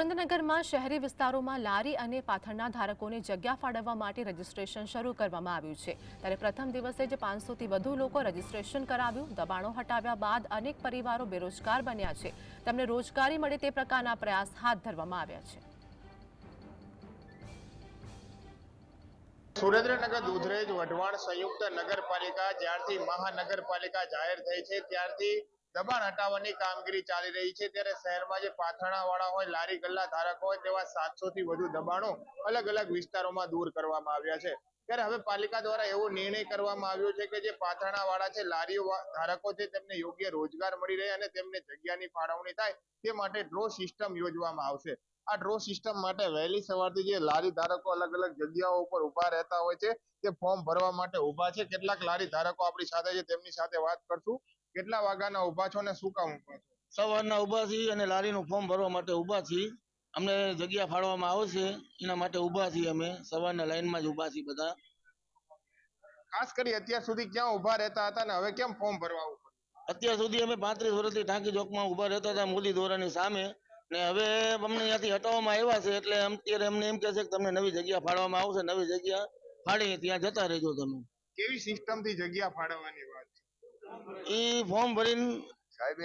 સુરેન્દ્રનગરમાં શહેરી વિસ્તારોમાં લારી અને પાથરના ધારકોને જગ્યા ફાળવવા માટે રજીસ્ટ્રેશન શરૂ કરવામાં આવ્યું છે. ત્યારે પ્રથમ દિવસે જ પાંચસોથી વધુ લોકો રજીસ્ટ્રેશન કરાવ્યું. દબાણો હટાવ્યા બાદ અનેક પરિવારો બેરોજગાર બન્યા છે. તેમને રોજગારી મળે તે પ્રકારના પ્રયાસ હાથ ધરવામાં આવ્યા છે. સુરેન્દ્રનગર દૂધરેજ વઢવાણ સંયુક્ત નગરપાલિકા જ્યારથી મહાનગરપાલિકા જાહેર થઈ છે, ત્યારથી દબાણ હટાવવાની કામગીરી ચાલી રહી છે. ત્યારે શહેરમાં જે પાથરણા વાળા હોય, લારી ગલ્લા ધારક હોય, તેવા સાતસો થી વધુ દબાણો અલગ અલગ વિસ્તારોમાં દૂર કરવામાં આવ્યા છે. ત્યારે હવે પાલિકા દ્વારા એવો નિર્ણય કરવામાં આવ્યો છે કે જે પાથરણા વાળા છે, લારીઓ ધારકો છે, તેમને યોગ્ય રોજગાર મળી રહે અને તેમને જગ્યાની ફાળવણી થાય તે માટે ડ્રો સિસ્ટમ યોજવામાં આવશે. આ ડ્રો સિસ્ટમ માટે વહેલી સવારથી જે લારી ધારકો અલગ અલગ જગ્યાઓ ઉપર ઊભા રહેતા હોય છે, તે ફોર્મ ભરવા માટે ઊભા છે. કેટલાક લારી ધારકો આપણી સાથે છે, તેમની સાથે વાત કરશું. કેટલા વાગ્યાના ઊભા છો ને શું કામ ઊભા છો? સવારના ઊભા છીએ અને લારીનું ફોર્મ ભરવા માટે ઊભા છીએ. અમને જગ્યા ફાળવામાં આવશે એના માટે ઊભા છીએ અમે. સવારના લાઈનમાં જ ઊભા છીએ બધા. ખાસ કરી અત્યાર સુધી ક્યાં ઊભા રહેતા હતા ને હવે કેમ ફોર્મ ભરવા અત્યાર સુધી અમે પાંત્રીસ વર્ષથી ટાંકી ચોકમાં ઊભા રહેતા હતા મોદી દોરાની સામે. ને હવે અમને ત્યાંથી હટાવવામાં આવ્યા છે એટલે અત્યારે અમને એમ કહે છે કે તમને નવી જગ્યા ફાળવામાં આવશે નવી જગ્યા ફાળી ત્યાં જતા રહેજો તમે. કેવી સિસ્ટમથી જગ્યા ફાળવવાની વાત છે? એ ફોર્મ ભરીને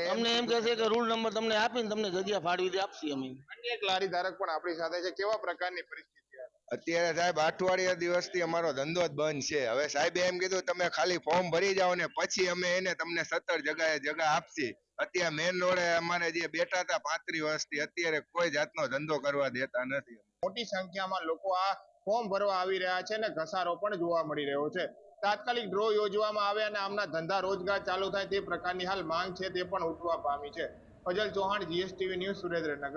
તમને એમ કહેશે કે રૂલ નંબર તમને આપીને તમને જગ્યા ફાળવી દે આપશી અમે. અન્ય એક લારી ધારક પણ આપણી સાથે છે. કેવા પ્રકારની પરિસ્થિતિ અત્યારે સાહેબ અઠવાડિયા દિવસથી અમારો ધંધો જ બંધ છે. હવે સાહેબે એમ કીધું તમે ખાલી ફોર્મ ભરી જાઓ ને પછી અમે એને તમને સત્તર જગાએ જગા આપશી. અત્યારે મેન રોડે અમારે જે બેઠા હતા પાંત્રીસ વર્ષથી અત્યારે કોઈ જાતનો ધંધો કરવા દેતા નથી. મોટી સંખ્યામાં લોકો આ ફોર્મ ભરવા આવી રહ્યા છે અને ઘસારો પણ જોવા મળી રહ્યો છે. તાત્કાલિક ડ્રો યોજવામાં આવે અને આમના ધંધા રોજગાર ચાલુ થાય તે પ્રકારની હાલ માંગ છે તે પણ ઉઠવા પામી છે. Fazal Chauhan GSTV news Surendranagar.